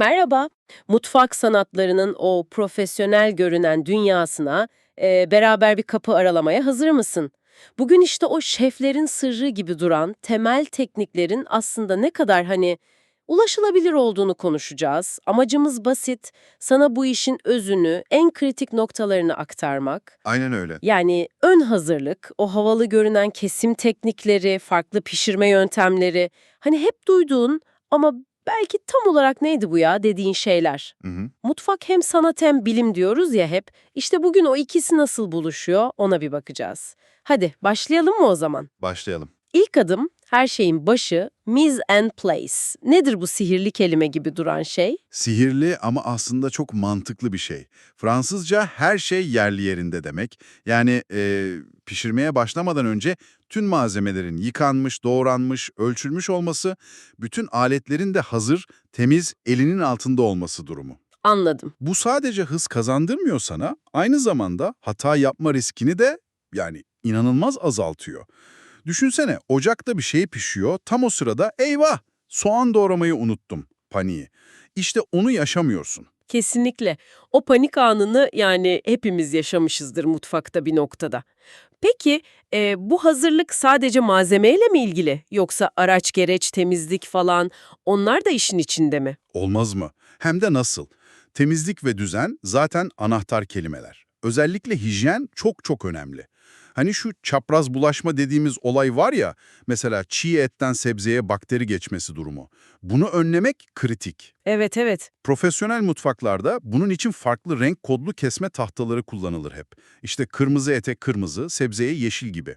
Merhaba. Mutfak sanatlarının o profesyonel görünen dünyasına e, beraber bir kapı aralamaya hazır mısın? Bugün işte o şeflerin sırrı gibi duran temel tekniklerin aslında ne kadar hani ulaşılabilir olduğunu konuşacağız. Amacımız basit, sana bu işin özünü, en kritik noktalarını aktarmak. Aynen öyle. Yani ön hazırlık, o havalı görünen kesim teknikleri, farklı pişirme yöntemleri, hani hep duyduğun ama belki tam olarak neydi bu ya dediğin şeyler. Hı hı. Mutfak hem sanat hem bilim diyoruz ya hep. İşte bugün o ikisi nasıl buluşuyor ona bir bakacağız. Hadi başlayalım mı o zaman? Başlayalım. İlk adım her şeyin başı mise en place. Nedir bu sihirli kelime gibi duran şey? Sihirli ama aslında çok mantıklı bir şey. Fransızca her şey yerli yerinde demek. Yani e, pişirmeye başlamadan önce tüm malzemelerin yıkanmış, doğranmış, ölçülmüş olması, bütün aletlerin de hazır, temiz, elinin altında olması durumu. Anladım. Bu sadece hız kazandırmıyor sana, aynı zamanda hata yapma riskini de yani inanılmaz azaltıyor. Düşünsene ocakta bir şey pişiyor, tam o sırada eyvah soğan doğramayı unuttum paniği. İşte onu yaşamıyorsun. Kesinlikle. O panik anını yani hepimiz yaşamışızdır mutfakta bir noktada. Peki e, bu hazırlık sadece malzemeyle mi ilgili? Yoksa araç gereç, temizlik falan onlar da işin içinde mi? Olmaz mı? Hem de nasıl? Temizlik ve düzen zaten anahtar kelimeler. Özellikle hijyen çok çok önemli. Hani şu çapraz bulaşma dediğimiz olay var ya, mesela çiğ etten sebzeye bakteri geçmesi durumu. Bunu önlemek kritik. Evet evet. Profesyonel mutfaklarda bunun için farklı renk kodlu kesme tahtaları kullanılır hep. İşte kırmızı ete kırmızı, sebzeye yeşil gibi.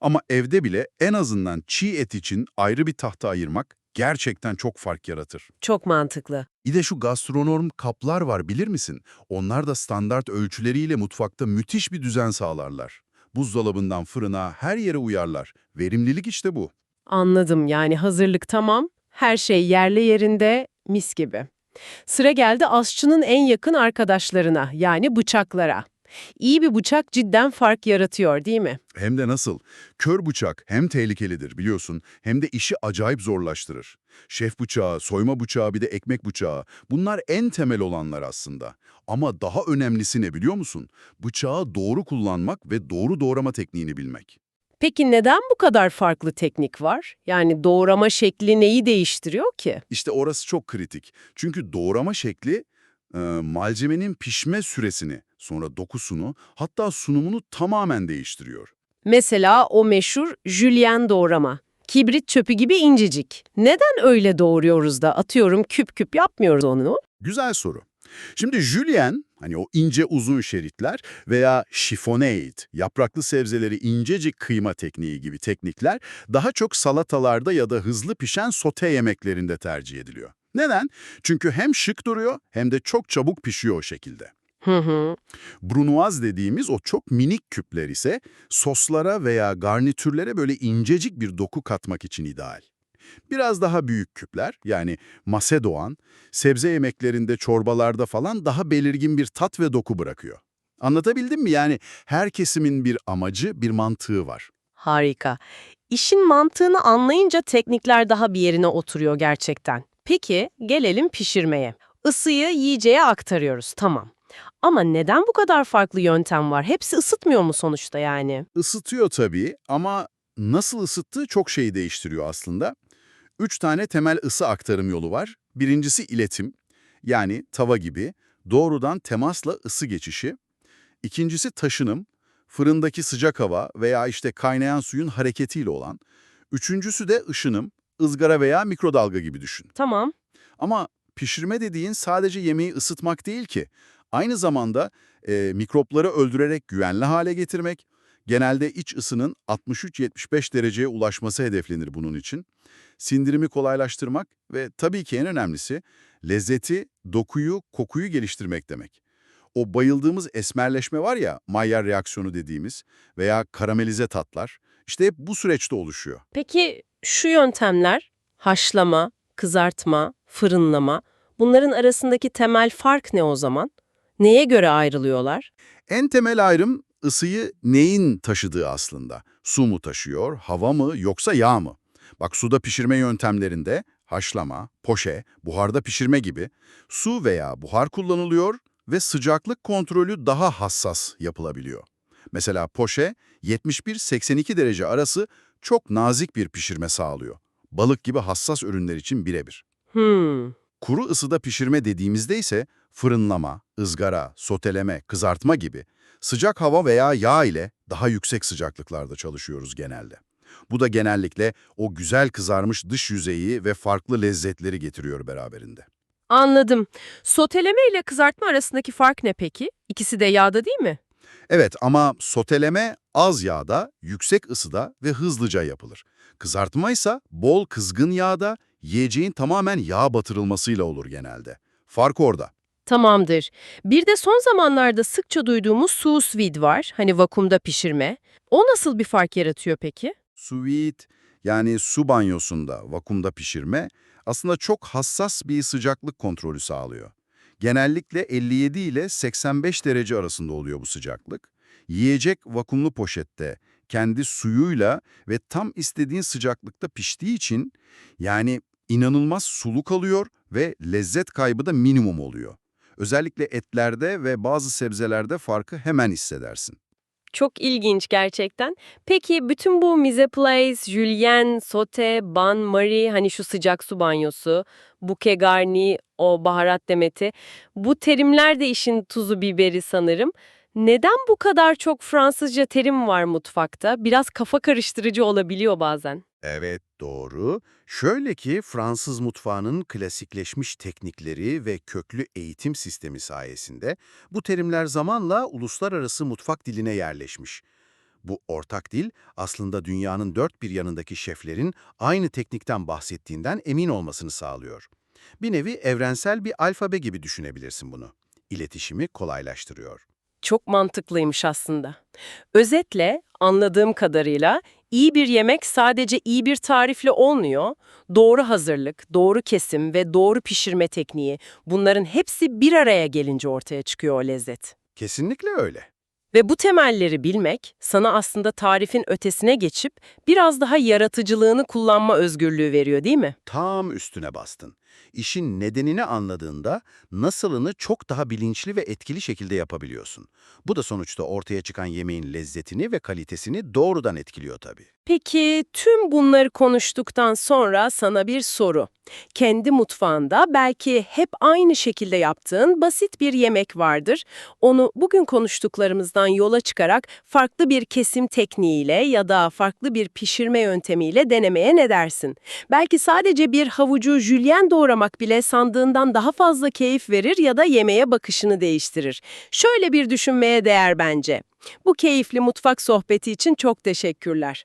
Ama evde bile en azından çiğ et için ayrı bir tahta ayırmak gerçekten çok fark yaratır. Çok mantıklı. Bir de şu gastronom kaplar var bilir misin? Onlar da standart ölçüleriyle mutfakta müthiş bir düzen sağlarlar. Buzdolabından fırına her yere uyarlar. Verimlilik işte bu. Anladım yani hazırlık tamam, her şey yerli yerinde, mis gibi. Sıra geldi aşçının en yakın arkadaşlarına yani bıçaklara. İyi bir bıçak cidden fark yaratıyor değil mi? Hem de nasıl? Kör bıçak hem tehlikelidir biliyorsun hem de işi acayip zorlaştırır. Şef bıçağı, soyma bıçağı bir de ekmek bıçağı bunlar en temel olanlar aslında. Ama daha önemlisi ne biliyor musun? Bıçağı doğru kullanmak ve doğru doğrama tekniğini bilmek. Peki neden bu kadar farklı teknik var? Yani doğrama şekli neyi değiştiriyor ki? İşte orası çok kritik. Çünkü doğrama şekli e, malzemenin pişme süresini, sonra dokusunu, hatta sunumunu tamamen değiştiriyor. Mesela o meşhur jülyen doğrama. Kibrit çöpü gibi incecik. Neden öyle doğruyoruz da atıyorum küp küp yapmıyoruz onu? Güzel soru. Şimdi jülyen, hani o ince uzun şeritler veya chiffonade, yapraklı sebzeleri incecik kıyma tekniği gibi teknikler daha çok salatalarda ya da hızlı pişen sote yemeklerinde tercih ediliyor. Neden? Çünkü hem şık duruyor hem de çok çabuk pişiyor o şekilde. Hı hı. Brunoise dediğimiz o çok minik küpler ise soslara veya garnitürlere böyle incecik bir doku katmak için ideal. Biraz daha büyük küpler yani masedoğan, sebze yemeklerinde, çorbalarda falan daha belirgin bir tat ve doku bırakıyor. Anlatabildim mi? Yani her kesimin bir amacı, bir mantığı var. Harika. İşin mantığını anlayınca teknikler daha bir yerine oturuyor gerçekten. Peki gelelim pişirmeye. Isıyı yiyeceğe aktarıyoruz tamam. Ama neden bu kadar farklı yöntem var? Hepsi ısıtmıyor mu sonuçta yani? Isıtıyor tabii ama nasıl ısıttığı çok şeyi değiştiriyor aslında. Üç tane temel ısı aktarım yolu var. Birincisi iletim, yani tava gibi doğrudan temasla ısı geçişi. İkincisi taşınım, fırındaki sıcak hava veya işte kaynayan suyun hareketiyle olan. Üçüncüsü de ışınım, ızgara veya mikrodalga gibi düşün. Tamam. Ama pişirme dediğin sadece yemeği ısıtmak değil ki. Aynı zamanda e, mikropları öldürerek güvenli hale getirmek, genelde iç ısının 63-75 dereceye ulaşması hedeflenir bunun için. Sindirimi kolaylaştırmak ve tabii ki en önemlisi lezzeti, dokuyu, kokuyu geliştirmek demek. O bayıldığımız esmerleşme var ya, Maillard reaksiyonu dediğimiz veya karamelize tatlar, işte hep bu süreçte oluşuyor. Peki şu yöntemler, haşlama, kızartma, fırınlama, bunların arasındaki temel fark ne o zaman? Neye göre ayrılıyorlar? En temel ayrım ısıyı neyin taşıdığı aslında. Su mu taşıyor, hava mı yoksa yağ mı? Bak suda pişirme yöntemlerinde haşlama, poşe, buharda pişirme gibi su veya buhar kullanılıyor ve sıcaklık kontrolü daha hassas yapılabiliyor. Mesela poşe 71-82 derece arası çok nazik bir pişirme sağlıyor. Balık gibi hassas ürünler için birebir. Hmm. Kuru ısıda pişirme dediğimizde ise fırınlama, ızgara, soteleme, kızartma gibi sıcak hava veya yağ ile daha yüksek sıcaklıklarda çalışıyoruz genelde. Bu da genellikle o güzel kızarmış dış yüzeyi ve farklı lezzetleri getiriyor beraberinde. Anladım. Soteleme ile kızartma arasındaki fark ne peki? İkisi de yağda değil mi? Evet ama soteleme az yağda, yüksek ısıda ve hızlıca yapılır. Kızartma ise bol kızgın yağda, yiyeceğin tamamen yağ batırılmasıyla olur genelde. Fark orada. Tamamdır. Bir de son zamanlarda sıkça duyduğumuz sous vide var. Hani vakumda pişirme. O nasıl bir fark yaratıyor peki? Sous vide yani su banyosunda vakumda pişirme aslında çok hassas bir sıcaklık kontrolü sağlıyor. Genellikle 57 ile 85 derece arasında oluyor bu sıcaklık. Yiyecek vakumlu poşette kendi suyuyla ve tam istediğin sıcaklıkta piştiği için yani inanılmaz sulu kalıyor ve lezzet kaybı da minimum oluyor. Özellikle etlerde ve bazı sebzelerde farkı hemen hissedersin. Çok ilginç gerçekten. Peki bütün bu mise place, julienne, sote, bain marie, hani şu sıcak su banyosu, bouquet garni, o baharat demeti, bu terimler de işin tuzu biberi sanırım. Neden bu kadar çok Fransızca terim var mutfakta? Biraz kafa karıştırıcı olabiliyor bazen. Evet, doğru. Şöyle ki Fransız mutfağının klasikleşmiş teknikleri ve köklü eğitim sistemi sayesinde bu terimler zamanla uluslararası mutfak diline yerleşmiş. Bu ortak dil aslında dünyanın dört bir yanındaki şeflerin aynı teknikten bahsettiğinden emin olmasını sağlıyor. Bir nevi evrensel bir alfabe gibi düşünebilirsin bunu. İletişimi kolaylaştırıyor. Çok mantıklıymış aslında. Özetle anladığım kadarıyla iyi bir yemek sadece iyi bir tarifle olmuyor. Doğru hazırlık, doğru kesim ve doğru pişirme tekniği bunların hepsi bir araya gelince ortaya çıkıyor o lezzet. Kesinlikle öyle. Ve bu temelleri bilmek sana aslında tarifin ötesine geçip biraz daha yaratıcılığını kullanma özgürlüğü veriyor değil mi? Tam üstüne bastın. İşin nedenini anladığında nasılını çok daha bilinçli ve etkili şekilde yapabiliyorsun. Bu da sonuçta ortaya çıkan yemeğin lezzetini ve kalitesini doğrudan etkiliyor tabii. Peki tüm bunları konuştuktan sonra sana bir soru. Kendi mutfağında belki hep aynı şekilde yaptığın basit bir yemek vardır. Onu bugün konuştuklarımızdan yola çıkarak farklı bir kesim tekniğiyle ya da farklı bir pişirme yöntemiyle denemeye ne dersin? Belki sadece bir havucu jülyen doğramak bile sandığından daha fazla keyif verir ya da yemeğe bakışını değiştirir. Şöyle bir düşünmeye değer bence. Bu keyifli mutfak sohbeti için çok teşekkürler.